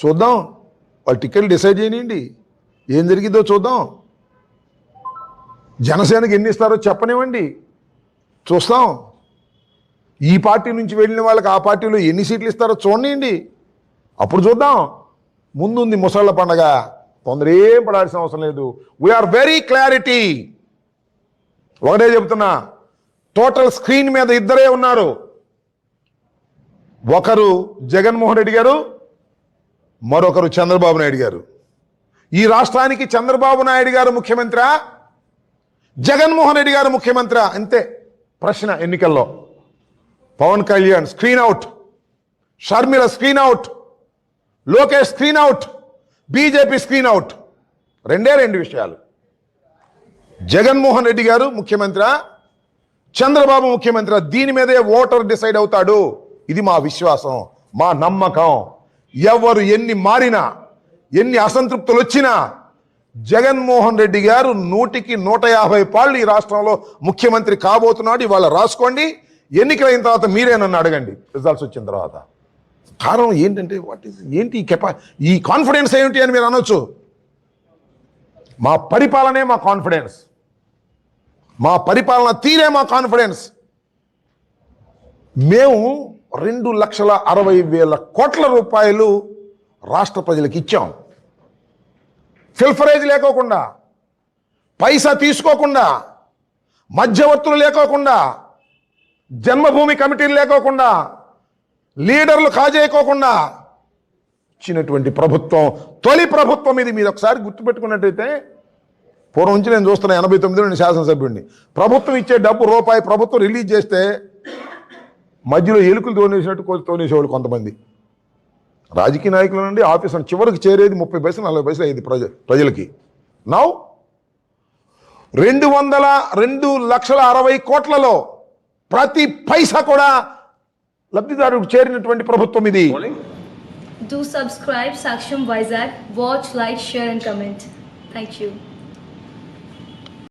చూద్దాం. వాళ్ళు టికెట్లు డిసైడ్ చేయనివ్వండి ఏం జరిగిందో చూద్దాం. జనసేనకి ఎన్ని ఇస్తారో చెప్పనివ్వండి. చూస్తాం. ఈ పార్టీ నుంచి వెళ్ళిన వాళ్ళకి ఆ పార్టీలో ఎన్ని సీట్లు ఇస్తారో చూడండి అప్పుడు చూద్దాం. ముందుంది ముసళ్ళ పండగ. తొందర ఏం పడాల్సిన అవసరం లేదు. వీఆర్ వెరీ క్లారిటీ ఒకటే చెబుతున్నా టోటల్ స్క్రీన్ మీద ఇద్దరే ఉన్నారు. ఒకరు జగన్మోహన్ రెడ్డి గారు మరొకరు చంద్రబాబు నాయుడు గారు. ఈ రాష్ట్రానికి చంద్రబాబు నాయుడు గారు ముఖ్యమంత్రి? జగన్మోహన్ రెడ్డి గారు ముఖ్యమంత్రి? అంతే ప్రశ్న ఎన్నికల్లో. Pawan Kalyan screen out. Sharmila screen out. Lokesh screen out. BJP screen out. రెండే రెండు విషయాలు. జగన్మోహన్ రెడ్డి గారు ముఖ్యమంత్రి? చంద్రబాబు ముఖ్యమంత్రి? దీని మీదే ఓటర్ డిసైడ్ అవుతాడు. ఇది మా విశ్వాసం మా నమ్మకం. ఎవరు ఎన్ని మారినా ఎన్ని అసంతృప్తులు వచ్చినా జగన్మోహన్ రెడ్డి గారు నూటికి నూట యాభై పాళ్ళు ఈ రాష్ట్రంలో ముఖ్యమంత్రి కాబోతున్నాడు. ఇవాళ రాసుకోండి. ఎన్నికలైన తర్వాత మీరే నన్ను అడగండి. రిజల్ట్స్ వచ్చిన తర్వాత. కారణం ఏంటంటే వాట్ ఈస్ ఏంటి ఈ కెపా ఈ కాన్ఫిడెన్స్ ఏమిటి అని మీరు అనొచ్చు. మా పరిపాలనే మా కాన్ఫిడెన్స్ మా పరిపాలన తీరే మా కాన్ఫిడెన్స్ మేము రెండు లక్షల అరవై వేల కోట్ల రూపాయలు రాష్ట్ర ప్రజలకు ఇచ్చాం. ఫిల్ఫరేజ్ లేకోకుండా పైసా తీసుకోకుండా మధ్యవర్తులు లేకోకుండా జన్మభూమి కమిటీలు లేకోకుండా లీడర్లు కాజేయకోకుండా ఇచ్చినటువంటి ప్రభుత్వం తొలి ప్రభుత్వం ఇది. మీరు ఒకసారి గుర్తుపెట్టుకున్నట్టయితే పూర్వం నుంచి నేను చూస్తున్నా ఎనభై తొమ్మిదిలో నేను శాసనసభ్యుడిని. ప్రభుత్వం ఇచ్చే డబ్బు రూపాయి ప్రభుత్వం రిలీజ్ చేస్తే మధ్యలో ఎలుకలు తోనేసినట్టు తోనేసేవాళ్ళు కొంతమంది రాజకీయ నాయకుల నుండి ఆఫీస్ చివరికి చేరేది ముప్పై పైసలు నలభై పైసలు అయ్యేది ప్రజ ప్రజలకి నౌ రెండు వందల రెండు లక్షల అరవై కోట్లలో ప్రతి పైసా కూడా లబ్ధిదారుడికి చేరినటువంటి ప్రభుత్వం ఇది Do subscribe Saksham Vizag. Watch, like, share, and comment. Thank you.